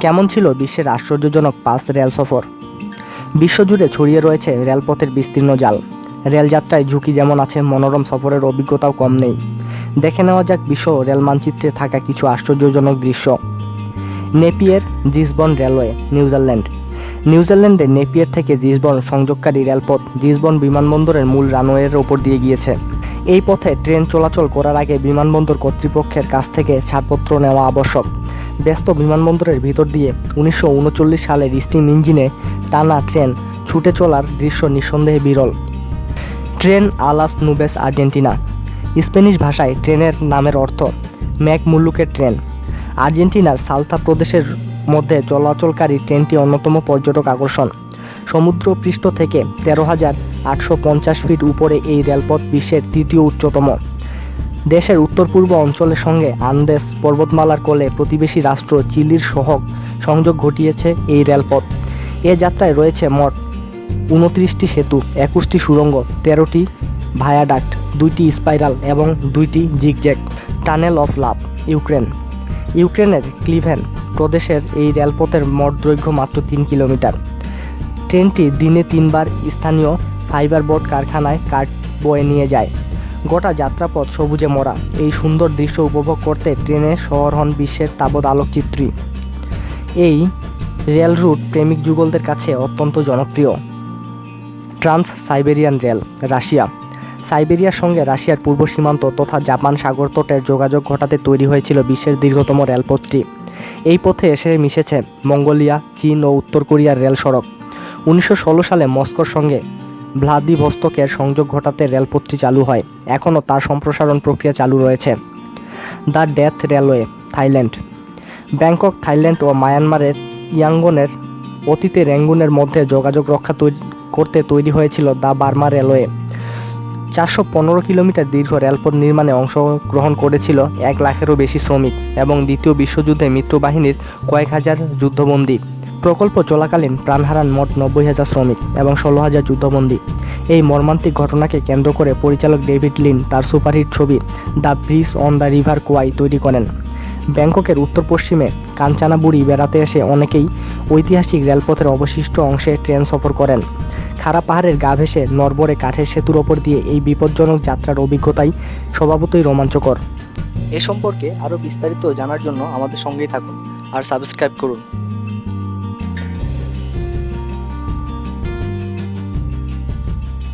কেমন ছিল বিশ্বের আশ্চর্যজনক পাঁচ রেল সফর? বিশ্বজুড়ে ছড়িয়ে রয়েছে রেলপথের বিস্তীর্ণ জাল। রেলযাত্রায় ঝুঁকি যেমন আছে, মনোরম সফরের অভিজ্ঞতাও কম নেই। দেখে নেওয়া যাক বিশ্ব রেল মানচিত্রে থাকা কিছু আশ্চর্যজনক দৃশ্য। Napier Gisborne railway, New Zealand. নিউজিল্যান্ডের নেপিয়ার থেকে জিসবন সংযোগকারী রেলপথ জিসবন বিমানবন্দরের মূল রানওয়ের ওপর দিয়ে গিয়েছে। এই পথে ট্রেন চলাচল করার আগে বিমানবন্দর কর্তৃপক্ষের কাছ থেকে ছাড়পত্র নেওয়া আবশ্যক। ব্যস্ত বিমানবন্দরের ভিতর দিয়ে উনিশশো উনচল্লিশ সালের স্টিম ইঞ্জিনে টানা ট্রেন ছুটে চলার দৃশ্য নিঃসন্দেহে বিরল। ট্রেন আলাস নুবেস আর্জেন্টিনা। স্প্যানিশ ভাষায় ট্রেনের নামের অর্থ ম্যাক মুল্লুকের ট্রেন। আর্জেন্টিনার সালতা প্রদেশের মধ্যে চলাচলকারী ট্রেনটি অন্যতম পর্যটক আকর্ষণ। সমুদ্র পৃষ্ঠ থেকে তেরো হাজার আটশো পঞ্চাশ ফিট উপরে এই রেলপথ বিশ্বের তৃতীয় উচ্চতম। দেশের উত্তর পূর্ব অঞ্চলের সঙ্গে আন্দেস পর্বতমালার কোলে প্রতিবেশী রাষ্ট্র চিলির সহ সংযোগ ঘটিয়েছে এই রেলপথ। এ যাত্রায় রয়েছে মোট উনত্রিশটি সেতু, একুশটি সুড়ঙ্গ তেরোটি ভায়াডাক্ট, দুইটি স্পাইরাল এবং দুইটি zigzag. Tunnel of love, Ukraine. ইউক্রেনের ক্লিভেন প্রদেশের এই রেলপথের মোট দৈর্ঘ্য মাত্র তিন কিলোমিটার। ট্রেনটি দিনে তিনবার স্থানীয় ফাইবার বোর্ড কারখানায় কাঠ বয়ে নিয়ে যায়। গোটা যাত্রাপথ সবুজে মোড়া। এই সুন্দর দৃশ্য উপভোগ করতে ট্রেনে শহর হন বিশ্বের তাবৎ আলোকচিত্রী। এই রেল রুট প্রেমিক যুগলদের কাছে অত্যন্ত জনপ্রিয়। Trans Siberian rail, Russia. সাইবেরিয়ার সঙ্গে রাশিয়ার পূর্ব সীমান্ত তথা জাপান সাগর তটের যোগাযোগ ঘটাতে তৈরি হয়েছিল বিশ্বের দীর্ঘতম রেলপথটি। এই পথে এসে মিশেছে মঙ্গোলিয়া, চীন ও উত্তর কোরিয়ার রেল সড়ক। উনিশশো ষোলো সালে মস্কোর সঙ্গে ভ্লাদিভস্তকের সংযোগ ঘটাতে রেলপথটি চালু হয়। এখনও তার সম্প্রসারণ প্রক্রিয়া চালু রয়েছে। The death railway, Thailand. Bangkok, Thailand ও মায়ানমারের ইয়াঙ্গনের অতীতে র্যাঙ্গুনের মধ্যে যোগাযোগ রক্ষা তৈরি করতে তৈরি হয়েছিল দ্য বার্মা রেলওয়ে। চারশো পনেরো কিলোমিটার দীর্ঘ রেলপথ নির্মাণে অংশগ্রহণ করেছিল এক লাখেরও বেশি শ্রমিক এবং দ্বিতীয় বিশ্বযুদ্ধে মিত্রবাহিনীর কয়েক হাজার যুদ্ধবন্দী। প্রকল্প চলাকালীন প্রাণ হারান মোট নব্বই হাজার শ্রমিক এবং ষোলো হাজার যুদ্ধবন্দী। এই মর্মান্তিক ঘটনাকে কেন্দ্র করে পরিচালক ডেভিড লিন তার সুপারহিট ছবি the bridge on the river Kwai তৈরি করেন। ব্যাংককের উত্তর পশ্চিমে কাঞ্চানাবুড়ি বেড়াতে এসে অনেকেই ঐতিহাসিক রেলপথের অবশিষ্ট অংশে ট্রেন সফর করেন। খাড়া পাহাড়ের গা ভেসে নরবরে কাঠের সেতুর ওপর দিয়ে এই বিপজ্জনক যাত্রার অভিজ্ঞতাই স্বভাবতই রোমাঞ্চকর। এ সম্পর্কে আরও বিস্তারিত জানার জন্য আমাদের সঙ্গেই থাকুন আর সাবস্ক্রাইব করুন।